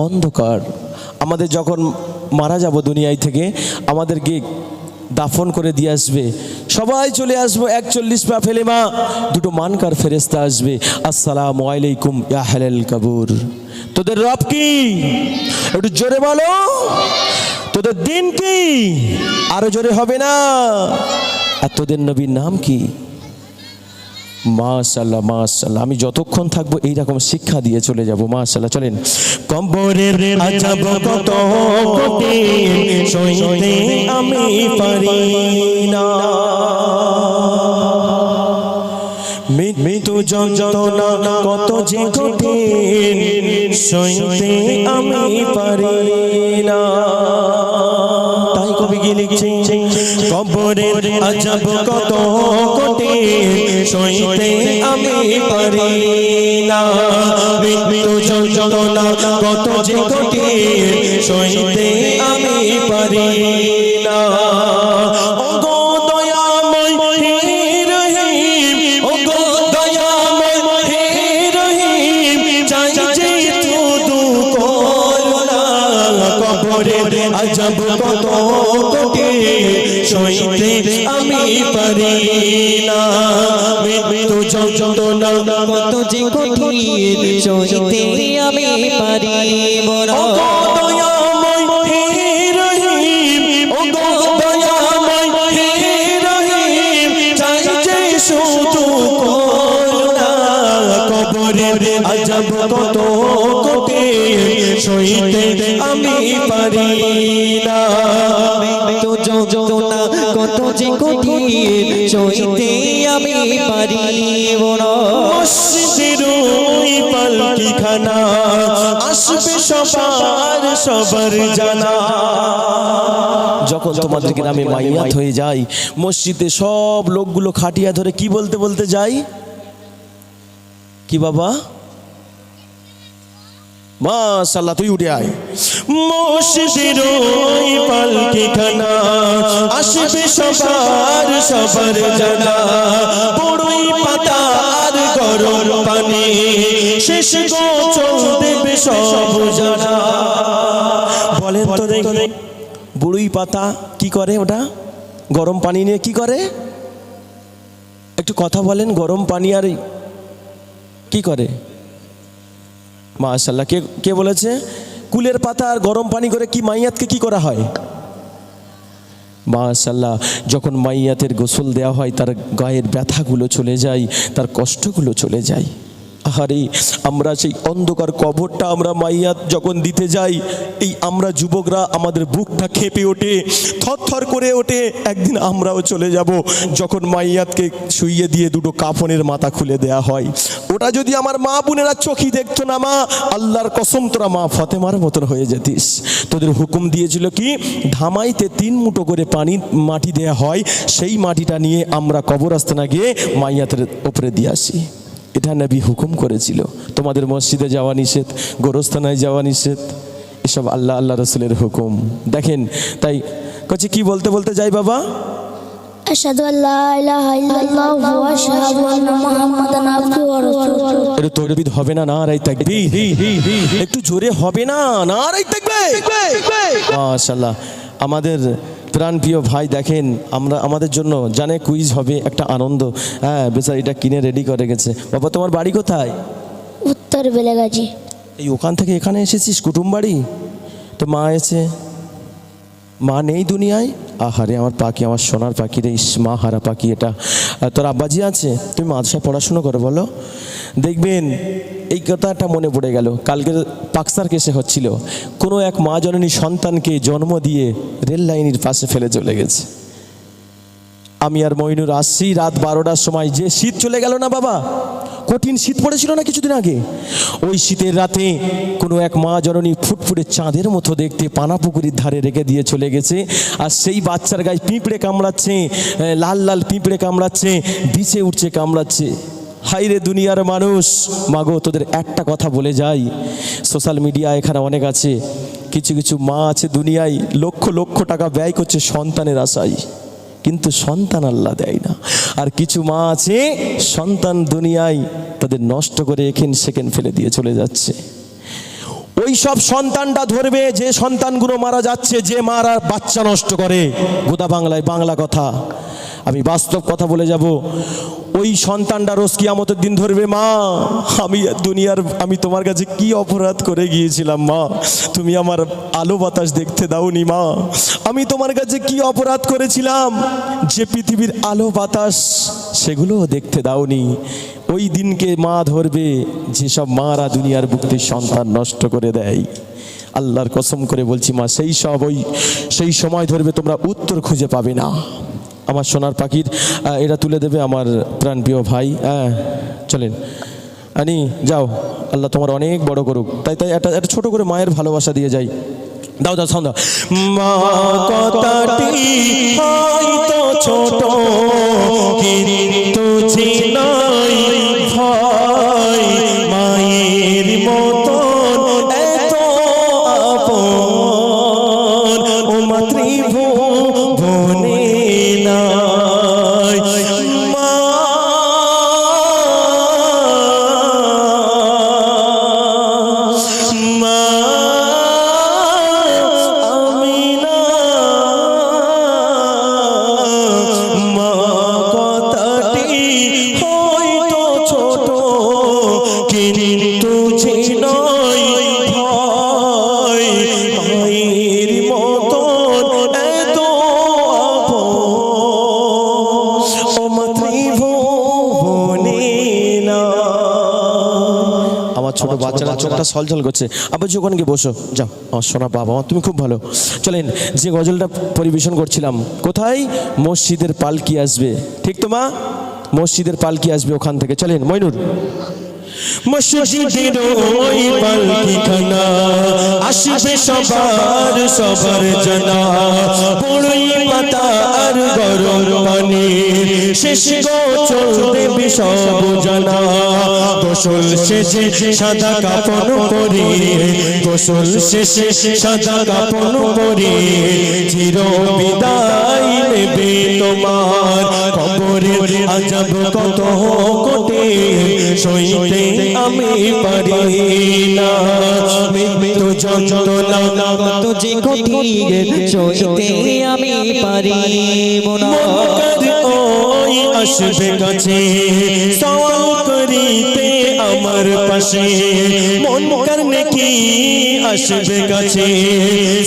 অন্ধকার। আমাদের যখন মারা যাব দুনিয়ায় থেকে, আমাদেরকে দাফন করে দিয়ে আসবে। সবাই চলে আসব, একচল্লিশ পা ফেলে মা। দুটো মানকার ফেরেস্তা আসবে। আসসালামু আলাইকুম, ইয়া হেলেল কাবুর। তোদের রব কি? একটু জোরে বলো। তোদের দিন কি? আরও জোরে হবে না। আর তোদের নবীর নাম কি? মাশাল্লাহ মাশাল্লাহ আমি যতক্ষণ থাকব এইরকম শিক্ষা দিয়ে চলে যাব মাশাল্লাহ চলেন। কম্বরের আজাব কত কঠিন, সইতে আমি পারি না। মৃত্যু যন্ত্রণা কত যে কঠিন, সইতে আমি পারি না। তাই কবি গিয়ে লিখছে কবরের আজাব কত সইতে আমি পারি না মৃত্যু যন্ত্রণা কত যে কঠিন সইতে আমি পারি সইতে আমি পারি না মৃত্যু যন্ত্রণা কত যে কঠিন সইতে আমি পারিব না। যে আজব কত কোটি সইতে আমি পারি না তো যন্ত্রণা কত যে কঠিন সইতে আমি পারিব না। মসজিদের ওই পালকিখানা আসবে সবার সবার জানা। যখন তোমাদের গ্রামে মাইয়াত হয়ে যায় মসজিদে সব লোকগুলো খাটিয়া ধরে কি বলতে বলতে যাই? কি বাবা? মাশাল্লাহ তুই উঠে আয়। মসজিদের ওই পালকিখানা আসবে সবার সবার জানা। বড়ই পাতা গরম পানি, শেষ গোচল দেবে সব জানা। বলেন তো বুড়ুই পাতা কি করে ওটা? গরম পানি নিয়ে কি করে? একটু কথা বলেন, গরম পানি আর কি করে? মাশাল্লাহ কে কে বলেছে? কুলের পাতা আর গরম পানি করে কি মাইয়াতকে কি করা হয়? মাশাল্লাহ যখন মাইয়াতের গোসল দেওয়া হয়, তার গায়ের ব্যথাগুলো চলে যায়, তার কষ্টগুলো চলে যায়। আহারে, আমরা সেই অন্ধকার কবরটা আমরা মাইয়াত যখন দিতে যাই, এই আমরা যুবকরা আমাদের বুকটা খেপে ওঠে, থরথর করে ওঠে, একদিন আমরাও চলে যাব। যখন মাইয়াতকে শুইয়ে দিয়ে দুটো কাফনের মাথা খুলে দেয়া হয়। ওটা যদি আমার মা বোনেরা চোখই দেখতো না মা, আল্লাহর কসম তোরা মা ফতেমার মতন হয়ে যেতিস। তোদের হুকুম দিয়েছিল কি? ধামাইতে তিন মুঠো করে পানি মাটি দেয়া হয়, সেই মাটিটা নিয়ে আমরা কবরস্থানে গিয়ে মাইয়াতের ওপরে দিয়ে আসি। এটা নবী হুকুম করেছিল। তোমাদের মসজিদে যাওয়া নিষেধ গোরস্থানায় যাওয়া নিষেধ এসব আল্লাহ আল্লাহ রসুলের হুকুম। দেখেন তাই কচি কি বলতে বলতে যাই বাবা? হবে না না থাকবে একটু জোরে হবে না না আমাদের প্রাণপ্রিয় ভাই দেখেন আমরা আমাদের জন্য জানে কুইজ হবে একটা আনন্দ। হ্যাঁ বেচার এটা কিনে রেডি করে গেছে। বাবা তোমার বাড়ি কোথায়? উত্তর বেলেগাজি। এই ওখান থেকে এখানে এসেছিস? কুটুম বাড়ি? তো মা এসে মা নেই দুনিয়ায়? আহারে আমার পাখি আমার সোনার পাখি রে ইস মা হারা পাখি এটা। তোর আব্বাজি আছে? তুমি মাদ্রাসায় পড়াশুনো করো বলো। দেখবেন, এই কথাটা মনে পড়ে গেল। কালকে পাকসার কেসে হচ্ছিল, কোনো এক মা জননী সন্তানকে জন্ম দিয়ে রেল লাইনের পাশে ফেলে চলে গেছে। আমি আর মইনুর আসছি, রাত বারোটার সময় যে শীত চলে গেল না বাবা? কঠিন শীত পড়েছিল না কিছুদিন আগে? ওই শীতের রাতে কোনো এক মা জননী ফুটফুটে চাঁদের মতো দেখতে পানাপুকুরির ধারে রেখে দিয়ে চলে গেছে, আর সেই বাচ্চার গায়ে পিঁপড়ে কামড়াচ্ছে লাল লাল পিঁপড়ে কামড়াচ্ছে বিছে উঠছে, কামড়াচ্ছে। হাইরে দুনিয়ার মানুষ। মাগো, তোদের একটা কথা বলে যাই। সোশ্যাল মিডিয়া এখানে অনেক আছে। কিছু কিছু মা আছে দুনিয়ায়, লক্ষ লক্ষ টাকা ব্যয় করছে সন্তানের আশায়। কিন্তু সন্তান আল্লাহ দেয় না। আর কিছু মা আছে, সন্তান দুনিয়ায়, তাদের নষ্ট করে এখেন সেকেন্ড ফেলে দিয়ে চলে যাচ্ছে। ওই সব সন্তানটা ধরবে, যে সন্তানগুলো মারা যাচ্ছে, যে মারা বাচ্চা নষ্ট করে। গোদা বাংলায় বাংলা কথা। আমি বাস্তব কথা বলে যাব। ওই সন্তানটা রোজ কিয়ামতের দিন ধরবে, মা, আমি দুনিয়ার, আমি তোমার কাছে কি অপরাধ করে গিয়েছিলাম, মা? তুমি আমার আলো বাতাস দেখতে দাওনি, মা। আমি তোমার কাছে কি অপরাধ করেছিলাম? যে পৃথিবীর আলো বাতাস, সেগুলোও দেখতে দাওনি। ওই দিনকে মা ধরবে, যেসব মারা দুনিয়ার বুকতে সন্তান নষ্ট করে দেয়। আল্লাহর কসম করে বলছি, মা, সেই সব ওই, সেই সময় ধরবে তোমরা উত্তর খুঁজে পাবে না। আমার সোনার পাখির এটা তুলে দেবে আমার প্রাণপ্রিয় ভাই। হ্যাঁ চলেন। আনি, যাও। আল্লাহ তোমার অনেক বড় করুক। তাই তাই একটা একটা ছোট করে মায়ের ভালোবাসা দিয়ে যাই। দাও দাও, সাউন্ড মা, কথাটি হয়তো ছোট নাই ছোট বাচ্চারা চোখটা সলঝল করছে। আবার যখন গিয়ে বসো। যাও। আমার সোনা বাবা আমার তুমি খুব ভালো। চলেন যে গজলটা পরিবেশন করছিলাম কোথায়? মসজিদের পালকি আসবে। ঠিক তো মা? মসজিদের পালকি আসবে ওখান থেকে। চলেন মইনুর। মসজিদের ওই পালকি খানা, আসবে সবার সবার জানা। বড়ই পাতা আর গরম পানি, শেষ গোচল দেবী সব জানা। গোসল শেষে সাদা কাপড় পরে গোসল শেষে সাদা কাপড় পরে চির বিদায় নেবে তোমার। কবরের আজব কত কোটে সইতে আমি পারি না। মৃত্যু যন্ত্রণা কত যে কঠিন সইতে আমি পারিব না। ওই আসবে কাছে, সওয়াল করিতে আমার পাশে। মন করনে কি আসবে কাছে,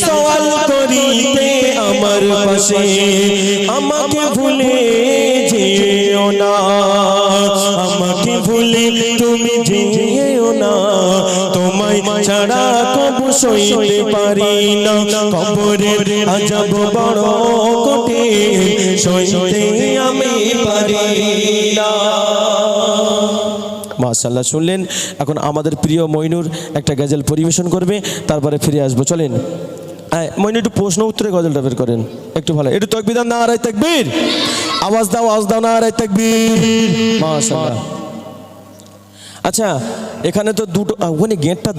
সওয়াল করিতে আমার পাশে। আমাকে ভুলে যেও না। ভুলে তুমি যেও না। তোমায় ছাড়া কবু সইতে পারি না। কবরের আজব বড় কোটে সইতে আমি পারি না। মাশাল্লাহ শুনলেন? এখন আমাদের প্রিয় মইনুর একটা গজল পরিবেশন করবে, তারপরে ফিরে আসব। চলেন। মইনুর, একটু প্রশ্ন উত্তরে গজলটা বের করেন। একটু ভালো, একটু তকবিদার না আড়াই তাকবীর। আওয়াজ দাও আওয়াজ দাও না আড়াই তাকবীর। মাশাল্লাহ আচ্ছা এখানে তো দুটো ওখানে গেটটা